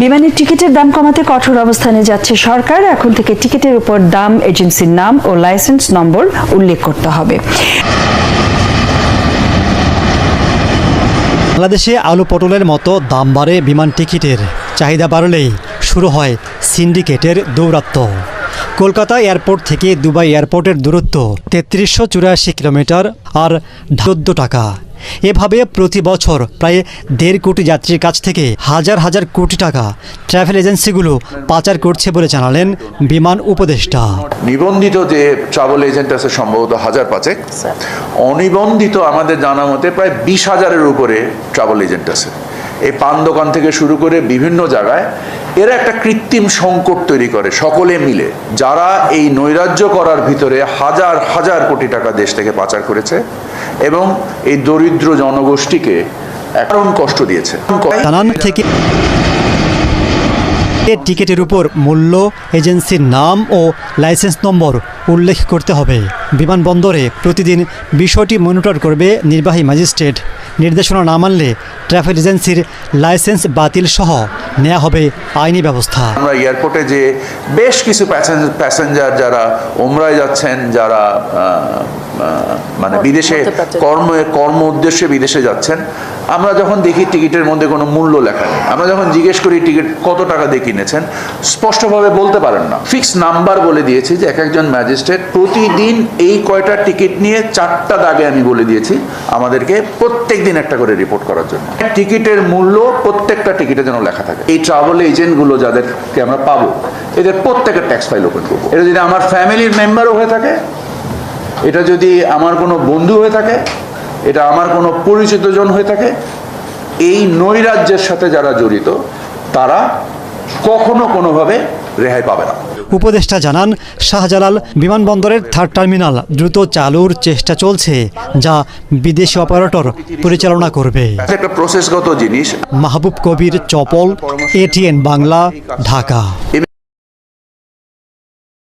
বিমানের টিকিটের দাম কমাতে কঠোর অবস্থানে যাচ্ছে সরকার। এখন থেকে টিকিটের উপর দাম, এজেন্সির নাম ও লাইসেন্স নম্বর উল্লেখ করতে হবে। বাংলাদেশে আলু পটলের মতো দাম বাড়ে বিমান টিকিটের। চাহিদা বাড়লেই শুরু হয় সিন্ডিকেটের দৌরাত্ম্য কলকাতা এয়ারপোর্ট থেকে দুবাই এয়ারপোর্টের দূরত্ব তেত্রিশশো চুরাশি কিলোমিটার আর চোদ্দ টাকা। এভাবে প্রতি বছর প্রায় দেড় কোটি যাত্রীর কাছ থেকে হাজার হাজার কোটি টাকা ট্রাভেল এজেন্সিগুলো পাচার করছে বলে জানালেন বিমান উপদেষ্টা। নিবন্ধিত যে ট্রাভেল এজেন্ট আছে সম্ভবত হাজার পাঁচেক অনিবন্ধিত আমাদের জানা মতে প্রায় বিশ হাজারের উপরে ট্রাভেল এজেন্ট আছে। এই পান দোকান থেকে শুরু করে বিভিন্ন জায়গায় এরা একটা কৃত্রিম সংকট তৈরি করে, সকলে মিলে। যারা এই নৈরাজ্য করার ভিতরে হাজার হাজার কোটি টাকা দেশ থেকে পাচার করেছে এবং এই দরিদ্র জনগোষ্ঠীকে এখন কষ্ট দিয়েছে। টিকিটের উপর মূল্য, এজেন্সির নাম ও লাইসেন্স নম্বর উল্লেখ করতে হবে। বিমানবন্দরে প্রতিদিন বিষয়টি মনিটর করবে নির্বাহী ম্যাজিস্ট্রেট। নির্দেশনা না মানলে ট্রাফিক এজেন্সির লাইসেন্স বাতিল সহ নেওয়া হবে আইনি ব্যবস্থা। আমরা এয়ারপোর্টে যে বেশ কিছু প্যাসেঞ্জার যারা ওমরায় যাচ্ছেন, যারা মানে বিদেশে কর্ম কর্ম উদ্দেশ্যে বিদেশে যাচ্ছেন। আমরা যখন দেখি টিকিটের মধ্যে কোনো মূল্য লেখা নেই আমরা যখন জিজ্ঞেস করি টিকিট কত টাকা দিয়ে কিনেছেন স্পষ্টভাবে বলতে পারেন না। ফিক্স নাম্বার বলে দিয়েছি যে এক একজন ম্যাজিস্ট্রেট প্রতিদিন এই কয়টা টিকিট নিয়ে চারটা দাগে আমি বলে দিয়েছি আমাদেরকে প্রত্যেক দিন একটা করে রিপোর্ট করার জন্য। টিকিটের মূল্য প্রত্যেকটা টিকিটে যেন লেখা থাকে। এই ট্রাভেল এজেন্টগুলো যাদেরকে আমরা পাবো এদের প্রত্যেকের ট্যাক্স ফাইল ওপেন করব। এটা যদি আমার ফ্যামিলির মেম্বারও হয়ে থাকে এটা যদি আমার কোনো বন্ধু হয়ে থাকে এটা আমার কোনো পরিচিতজন হয়ে থাকে এই নৈরাজ্যের সাথে যারা জড়িত তারা কখনো কোনোভাবে রেহাই পাবে না। উপদেষ্টা জানান শাহজালাল বিমানবন্দরের থার্ড টার্মিনাল দ্রুত চালুর চেষ্টা চলছে যা বিদেশি অপারেটর পরিচালনা করবে। একটা প্রসেসগত জিনিস। মাহবুব কবির চপল এটিএন বাংলা ঢাকা।